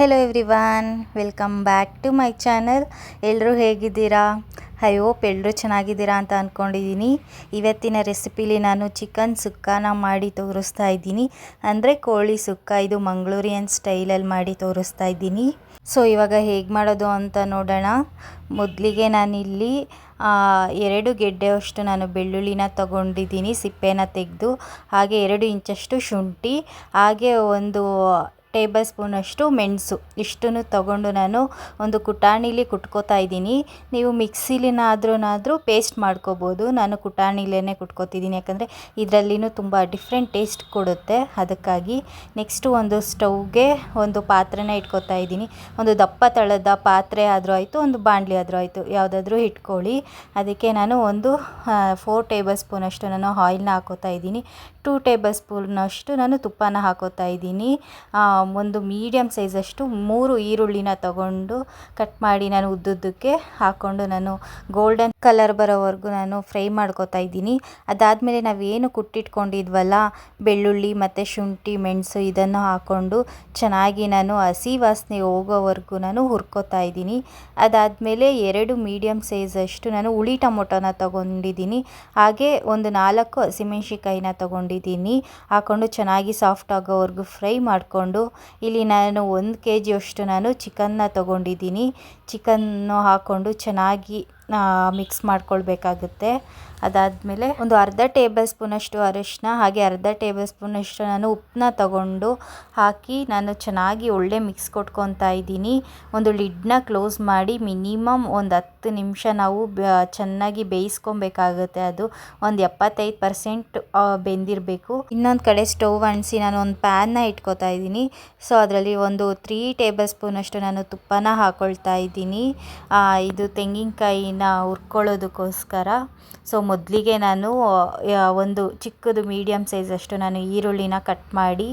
Hello everyone welcome back to my channel ಎಲ್ಲರೂ ಹೇಗಿದ್ದೀರಾ? I hope ಎಲ್ಲರೂ ಚೆನ್ನಾಗಿದ್ದೀರಾ ಅಂತ ಅಂದ್ಕೊಂಡಿದ್ದೀನಿ ಇವತ್ತಿನ ರೆಸಿಪೀಲಿ ನಾನು ಚಿಕನ್ ಸುಕ್ಕಾನ ಮಾಡಿ ತೋರಿಸ್ತಾ ಇದ್ದೀನಿ. ಅಂದರೆ ಕೋಳಿ ಸುಕ್ಕ, ಇದು ಮಂಗಳೂರಿಯನ್ ಸ್ಟೈಲಲ್ಲಿ ಮಾಡಿ ತೋರಿಸ್ತಾ ಇದ್ದೀನಿ. ಸೊ ಇವಾಗ ಹೇಗೆ ಮಾಡೋದು ಅಂತ ನೋಡೋಣ. ಮೊದಲಿಗೆ ನಾನಿಲ್ಲಿ ಎರಡು ಗೆಡ್ಡೆಯಷ್ಟು ನಾನು ಬೆಳ್ಳುಳ್ಳಿನ ತಗೊಂಡಿದ್ದೀನಿ ಸಿಪ್ಪೆನ ತೆಗೆದು. ಹಾಗೆ ಎರಡು ಇಂಚಷ್ಟು ಶುಂಠಿ, ಹಾಗೆ ಒಂದು ಟೇಬಲ್ ಸ್ಪೂನಷ್ಟು ಮೆಣಸು. ಇಷ್ಟನ್ನು ತಗೊಂಡು ನಾನು ಒಂದು ಕುಟಾಣಿಲಿ ಕುಟ್ಕೋತಾ ಇದ್ದೀನಿ. ನೀವು ಮಿಕ್ಸಿಲಿನಾದ್ರೂನಾದರೂ ಪೇಸ್ಟ್ ಮಾಡ್ಕೋಬೋದು. ನಾನು ಕುಟಾಣಿಲೇ ಕುಟ್ಕೋತಿದ್ದೀನಿ. ಯಾಕಂದರೆ ಇದರಲ್ಲಿನೂ ತುಂಬ ಡಿಫ್ರೆಂಟ್ ಟೇಸ್ಟ್ ಕೊಡುತ್ತೆ. ಅದಕ್ಕಾಗಿ ನೆಕ್ಸ್ಟು ಒಂದು ಸ್ಟೌವ್ಗೆ ಒಂದು ಪಾತ್ರೆನ ಇಟ್ಕೋತಾ ಇದ್ದೀನಿ. ಒಂದು ದಪ್ಪ ತಳದ ಪಾತ್ರೆ ಆದರೂ ಆಯಿತು, ಒಂದು ಬಾಣಲಿ ಆದರೂ ಆಯಿತು. ಯಾವುದಾದ್ರೂ ಇಟ್ಕೊಳ್ಳಿ. ಅದಕ್ಕೆ ನಾನು ಒಂದು ಫೋರ್ ಟೇಬಲ್ ಸ್ಪೂನಷ್ಟು ನಾನು ಆಯಿಲ್ನ ಹಾಕೋತಾ ಇದ್ದೀನಿ. ಟೂ ಟೇಬಲ್ ಸ್ಪೂನಷ್ಟು ನಾನು ತುಪ್ಪನ ಹಾಕೋತಾ ಇದ್ದೀನಿ. ಒಂದು ಮೀಡಿಯಮ್ ಸೈಜಷ್ಟು ಮೂರು ಈರುಳ್ಳಿನ ತಗೊಂಡು ಕಟ್ ಮಾಡಿ ನಾನು ಉದ್ದುದ್ದಕ್ಕೆ ಹಾಕ್ಕೊಂಡು ನಾನು ಗೋಲ್ಡನ್ ಕಲರ್ ಬರೋವರೆಗೂ ನಾನು ಫ್ರೈ ಮಾಡ್ಕೋತಾ ಇದ್ದೀನಿ. ಅದಾದಮೇಲೆ ನಾವೇನು ಕುಟ್ಟಿಟ್ಕೊಂಡಿದ್ವಲ್ಲ, ಬೆಳ್ಳುಳ್ಳಿ ಮತ್ತು ಶುಂಠಿ, ಮೆಣಸು ಇದನ್ನು ಹಾಕ್ಕೊಂಡು ಚೆನ್ನಾಗಿ ನಾನು ಹಸಿ ವಾಸನೆ ಹೋಗೋವರೆಗೂ ನಾನು ಹುರ್ಕೋತಾ ಇದ್ದೀನಿ. ಅದಾದಮೇಲೆ ಎರಡು ಮೀಡಿಯಮ್ ಸೈಜಷ್ಟು ನಾನು ಹುಳಿ ಟೊಮೊಟೊನ ತಗೊಂಡಿದ್ದೀನಿ. ಹಾಗೆ ಒಂದು ನಾಲ್ಕು ಹಸಿಮೆಣ್ಸಿಕಾಯಿನ ತಗೊಂಡಿದ್ದೀನಿ. ಹಾಕ್ಕೊಂಡು ಚೆನ್ನಾಗಿ ಸಾಫ್ಟ್ ಆಗೋವರೆಗೂ ಫ್ರೈ ಮಾಡಿಕೊಂಡು ಇಲ್ಲಿ ನಾನು ಒಂದು ಕೆ ಜಿಯಷ್ಟು ನಾನು ಚಿಕನ್ನ ತಗೊಂಡಿದ್ದೀನಿ. ಚಿಕನ್ನು ಹಾಕ್ಕೊಂಡು ಚೆನ್ನಾಗಿ ಮಿಕ್ಸ್ ಮಾಡ್ಕೊಳ್ಬೇಕಾಗುತ್ತೆ. ಅದಾದಮೇಲೆ ಒಂದು ಅರ್ಧ ಟೇಬಲ್ ಸ್ಪೂನಷ್ಟು ಅರಿಶಿನ ಹಾಗೆ ಅರ್ಧ ಟೇಬಲ್ ಸ್ಪೂನಷ್ಟು ನಾನು ಉಪ್ಪನ್ನ ತಗೊಂಡು ಹಾಕಿ ನಾನು ಚೆನ್ನಾಗಿ ಒಳ್ಳೆ ಮಿಕ್ಸ್ ಕೊಟ್ಕೊತಾ ಇದ್ದೀನಿ. ಒಂದು ಲಿಡ್ನ ಕ್ಲೋಸ್ ಮಾಡಿ ಮಿನಿಮಮ್ ಒಂದು ಹತ್ತು ನಿಮಿಷ ನಾವು ಚೆನ್ನಾಗಿ ಬೇಯಿಸ್ಕೊಬೇಕಾಗುತ್ತೆ ಅದು. ಒಂದು ಎಪ್ಪತ್ತೈದು ಪರ್ಸೆಂಟ್ ಬೆಂದಿರಬೇಕು. ಇನ್ನೊಂದು ಕಡೆ ಸ್ಟವ್ ಅಣಿಸಿ ನಾನು ಒಂದು ಪ್ಯಾನ್ನ ಇಟ್ಕೋತಾ ಇದ್ದೀನಿ. ಸೊ ಅದರಲ್ಲಿ ಒಂದು ತ್ರೀ ಟೇಬಲ್ ಸ್ಪೂನಷ್ಟು ನಾನು ತುಪ್ಪನ ಹಾಕ್ಕೊಳ್ತಾ ಇದ್ದೀನಿ. ಇದು ತೆಂಗಿನಕಾಯಿನ ಹುರ್ಕೊಳ್ಳೋದಕ್ಕೋಸ್ಕರ. ಸೊ ಮೊದಲಿಗೆ ನಾನು ಒಂದು ಚಿಕ್ಕದು ಮೀಡಿಯಮ್ ಅಷ್ಟು ನಾನು ಈರುಳ್ಳಿನ ಕಟ್ ಮಾಡಿ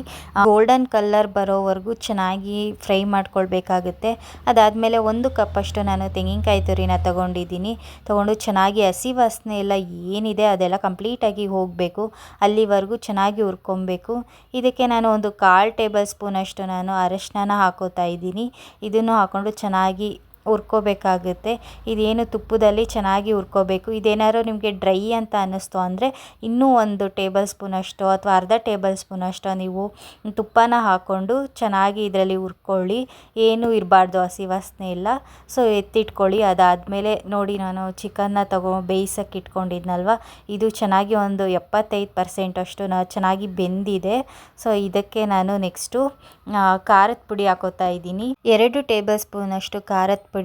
ಗೋಲ್ಡನ್ ಕಲರ್ ಬರೋವರೆಗೂ ಚೆನ್ನಾಗಿ ಫ್ರೈ ಮಾಡ್ಕೊಳ್ಬೇಕಾಗುತ್ತೆ. ಅದಾದಮೇಲೆ ಒಂದು ಕಪ್ಪಷ್ಟು ನಾನು ತೆಂಗಿನಕಾಯಿ ತುರಿನ ತಗೊಂಡಿದ್ದೀನಿ. ತೊಗೊಂಡು ಚೆನ್ನಾಗಿ ಹಸಿ ವಾಸನೆ ಎಲ್ಲ ಏನಿದೆ ಅದೆಲ್ಲ ಕಂಪ್ಲೀಟಾಗಿ ಹೋಗಬೇಕು. ಅಲ್ಲಿವರೆಗೂ ಚೆನ್ನಾಗಿ ಹುರ್ಕೊಬೇಕು ಇದಕ್ಕೆ ನಾನು ಒಂದು ಕಾಲು ಟೇಬಲ್ ಸ್ಪೂನಷ್ಟು ನಾನು ಅರಶಿನ ಹಾಕೋತಾ ಇದ್ದೀನಿ. ಇದನ್ನು ಹಾಕ್ಕೊಂಡು ಚೆನ್ನಾಗಿ ಹುರ್ಕೋಬೇಕಾಗುತ್ತೆ. ಇದೇನು ತುಪ್ಪದಲ್ಲಿ ಚೆನ್ನಾಗಿ ಹುರ್ಕೋಬೇಕು. ಇದೇನಾದ್ರು ನಿಮಗೆ ಡ್ರೈ ಅಂತ ಅನ್ನಿಸ್ತು ಅಂದರೆ ಇನ್ನೂ ಒಂದು ಟೇಬಲ್ ಸ್ಪೂನಷ್ಟು ಅಥವಾ ಅರ್ಧ ಟೇಬಲ್ ಸ್ಪೂನಷ್ಟು ನೀವು ತುಪ್ಪನ ಹಾಕ್ಕೊಂಡು ಚೆನ್ನಾಗಿ ಇದರಲ್ಲಿ ಹುರ್ಕೊಳ್ಳಿ. ಏನೂ ಇರಬಾರ್ದು ಹಸಿ ವಾಸನೆ ಇಲ್ಲ. ಸೊ, ಎತ್ತಿಟ್ಕೊಳ್ಳಿ. ಅದಾದಮೇಲೆ ನೋಡಿ ನಾನು ಚಿಕನ್ನ ತಗೊ ಬೇಯಿಸೋಕೆ ಇಟ್ಕೊಂಡಿದ್ನಲ್ವ? ಇದು ಚೆನ್ನಾಗಿ ಒಂದು ಎಪ್ಪತ್ತೈದು ಪರ್ಸೆಂಟ್ ಅಷ್ಟು ನಾ ಚೆನ್ನಾಗಿ ಬೆಂದಿದೆ. ಸೊ, ಇದಕ್ಕೆ ನಾನು ನೆಕ್ಸ್ಟು ಖಾರದ ಪುಡಿ ಹಾಕೋತಾ ಇದ್ದೀನಿ. ಎರಡು ಟೇಬಲ್ ಸ್ಪೂನಷ್ಟು ಖಾರದ ಪುಡಿ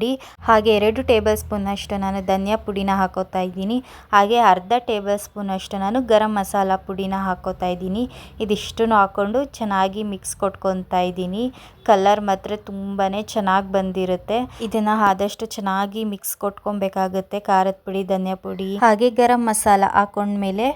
ಹಾಗೆ ಎರಡು ಟೇಬಲ್ ಸ್ಪೂನಷ್ಟು ನಾನು ಧನಿಯಾ ಪುಡಿನ ಹಾಕೋತಾ ಇದ್ದೀನಿ. ಹಾಗೆ ಅರ್ಧ ಟೇಬಲ್ ಸ್ಪೂನಷ್ಟು ನಾನು ಗರಂ ಮಸಾಲ ಪುಡಿನ ಹಾಕೋತಾ ಇದ್ದೀನಿ. ಇದಿಷ್ಟು ಹಾಕ್ಕೊಂಡು ಚೆನ್ನಾಗಿ ಮಿಕ್ಸ್ ಕೊಟ್ಕೊತಾ ಇದ್ದೀನಿ. ಕಲರ್ ಮಾತ್ರ ತುಂಬಾ ಚೆನ್ನಾಗಿ ಬಂದಿರುತ್ತೆ. ಇದನ್ನು ಆದಷ್ಟು ಚೆನ್ನಾಗಿ ಮಿಕ್ಸ್ ಕೊಟ್ಕೊಬೇಕಾಗುತ್ತೆ. ಖಾರದ ಪುಡಿ, ಧನಿಯಾ ಪುಡಿ, ಹಾಗೆ ಗರಂ ಮಸಾಲ ಹಾಕೊಂಡ್ಮೇಲೆ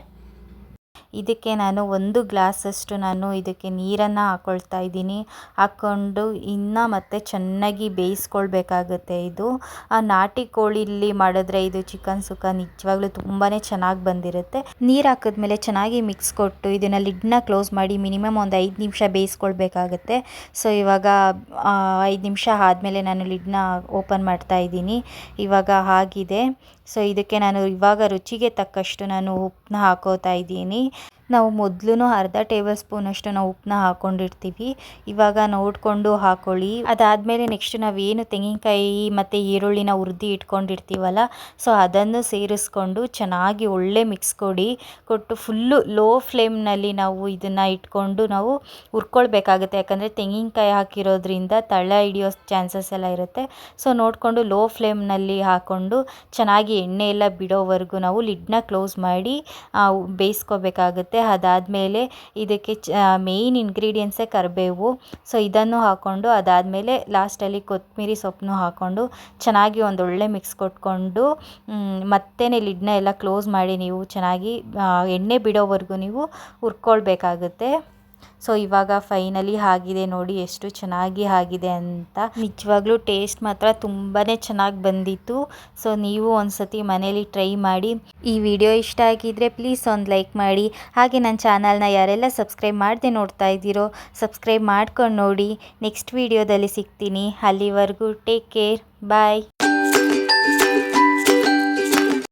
ಇದಕ್ಕೆ ನಾನು ಒಂದು ಗ್ಲಾಸಷ್ಟು ನಾನು ಇದಕ್ಕೆ ನೀರನ್ನು ಹಾಕ್ಕೊಳ್ತಾ ಇದ್ದೀನಿ. ಹಾಕ್ಕೊಂಡು ಇನ್ನು ಮತ್ತೆ ಚೆನ್ನಾಗಿ ಬೇಯಿಸ್ಕೊಳ್ಬೇಕಾಗುತ್ತೆ ಇದು. ಆ ನಾಟಿ ಕೋಳಿಲಿ ಮಾಡಿದ್ರೆ ಇದು ಚಿಕನ್ ಸುಕ್ಕ ನಿಜವಾಗ್ಲೂ ತುಂಬಾ ಚೆನ್ನಾಗಿ ಬಂದಿರುತ್ತೆ. ನೀರು ಹಾಕಿದ್ಮೇಲೆ ಚೆನ್ನಾಗಿ ಮಿಕ್ಸ್ ಕೊಟ್ಟು ಇದನ್ನು ಲಿಡ್ನ ಕ್ಲೋಸ್ ಮಾಡಿ ಮಿನಿಮಮ್ ಒಂದು ಐದು ನಿಮಿಷ ಬೇಯಿಸ್ಕೊಳ್ಬೇಕಾಗತ್ತೆ. ಸೊ, ಇವಾಗ ಐದು ನಿಮಿಷ ಆದಮೇಲೆ ನಾನು ಲಿಡ್ನ ಓಪನ್ ಮಾಡ್ತಾ ಇದ್ದೀನಿ. ಇವಾಗ ಆಗಿದೆ. ಸೊ ಇದಕ್ಕೆ ನಾನು ಇವಾಗ ರುಚಿಗೆ ತಕ್ಕಷ್ಟು ನಾನು ಉಪ್ಪನ್ನ ಹಾಕೋತಾ ಇದ್ದೀನಿ. ನಾವು ಮೊದಲು ಅರ್ಧ ಟೇಬಲ್ ಸ್ಪೂನ್ ಅಷ್ಟು ನಾವು ಉಪ್ಪನ್ನ ಹಾಕ್ಕೊಂಡಿರ್ತೀವಿ ಇವಾಗ ನೋಡಿಕೊಂಡು ಹಾಕೊಳ್ಳಿ. ಅದಾದಮೇಲೆ ನೆಕ್ಸ್ಟ್ ನಾವೇನು ತೆಂಗಿನಕಾಯಿ ಮತ್ತು ಈರುಳ್ಳಿನ ಹುರಿದು ಇಟ್ಕೊಂಡಿರ್ತೀವಲ್ಲ ಸೊ ಅದನ್ನು ಸೇರಿಸ್ಕೊಂಡು ಚೆನ್ನಾಗಿ ಒಳ್ಳೆ ಮಿಕ್ಸ್ ಕೊಡಿ. ಕೊಟ್ಟು ಫುಲ್ಲು ಲೋ ಫ್ಲೇಮ್ನಲ್ಲಿ ನಾವು ಇದನ್ನು ಇಟ್ಕೊಂಡು ನಾವು ಹುರ್ಕೊಳ್ಬೇಕಾಗುತ್ತೆ. ಯಾಕಂದರೆ ತೆಂಗಿನಕಾಯಿ ಹಾಕಿರೋದ್ರಿಂದ ತಳ ಹಿಡಿಯೋ ಚಾನ್ಸಸ್ ಎಲ್ಲ ಇರುತ್ತೆ. ಸೊ ನೋಡಿಕೊಂಡು ಲೋ ಫ್ಲೇಮ್ನಲ್ಲಿ ಹಾಕ್ಕೊಂಡು ಚೆನ್ನಾಗಿ ಎಣ್ಣೆ ಎಲ್ಲ ಬಿಡೋವರೆಗೂ ನಾವು ಲಿಡ್ನ ಕ್ಲೋಸ್ ಮಾಡಿ ಆ, ಬೇಯಿಸ್ಕೋಬೇಕಾಗುತ್ತೆ ಅದಾದಮೇಲೆ ಇದಕ್ಕೆ ಚ ಮೇಯ್ನ್ ಇಂಗ್ರೀಡಿಯೆಂಟ್ಸೇ ಕರಿಬೇವು. ಸೊ ಇದನ್ನು ಹಾಕ್ಕೊಂಡು ಅದಾದಮೇಲೆ ಲಾಸ್ಟಲ್ಲಿ ಕೊತ್ತಂಬರಿ ಸೊಪ್ಪನ್ನು ಹಾಕ್ಕೊಂಡು ಚೆನ್ನಾಗಿ ಒಂದೊಳ್ಳೆ ಮಿಕ್ಸ್ ಕೊಟ್ಕೊಂಡು ಮತ್ತೆ ಲಿಡ್ನ ಎಲ್ಲ ಕ್ಲೋಸ್ ಮಾಡಿ ನೀವು ಚೆನ್ನಾಗಿ ಎಣ್ಣೆ ಬಿಡೋವರೆಗೂ ನೀವು ಹುರ್ಕೊಳ್ಬೇಕಾಗುತ್ತೆ. ಸೊ ಇವಾಗ ಫೈನಲಿ ಆಗಿದೆ ನೋಡಿ ಎಷ್ಟು ಚೆನ್ನಾಗಿ ಆಗಿದೆ ಅಂತ. ನಿಜವಾಗ್ಲೂ ಟೇಸ್ಟ್ ಮಾತ್ರ ತುಂಬಾ ಚೆನ್ನಾಗಿ ಬಂದಿತ್ತು. ಸೊ ನೀವು ಒಂದ್ಸತಿ ಮನೇಲಿ ಟ್ರೈ ಮಾಡಿ. ಈ ವಿಡಿಯೋ ಇಷ್ಟ ಆಗಿದ್ರೆ ಪ್ಲೀಸ್ ಒಂದು ಲೈಕ್ ಮಾಡಿ. ಹಾಗೆ ನನ್ನ ಚಾನಲ್ನ ಯಾರೆಲ್ಲ ಸಬ್ಸ್ಕ್ರೈಬ್ ಮಾಡದೆ ನೋಡ್ತಾ ಇದ್ದೀರೋ ಸಬ್ಸ್ಕ್ರೈಬ್ ಮಾಡ್ಕೊಂಡು ನೋಡಿ. ನೆಕ್ಸ್ಟ್ ವಿಡಿಯೋದಲ್ಲಿ ಸಿಗ್ತೀನಿ. ಅಲ್ಲಿವರೆಗೂ ಟೇಕ್ ಕೇರ್ ಬಾಯ್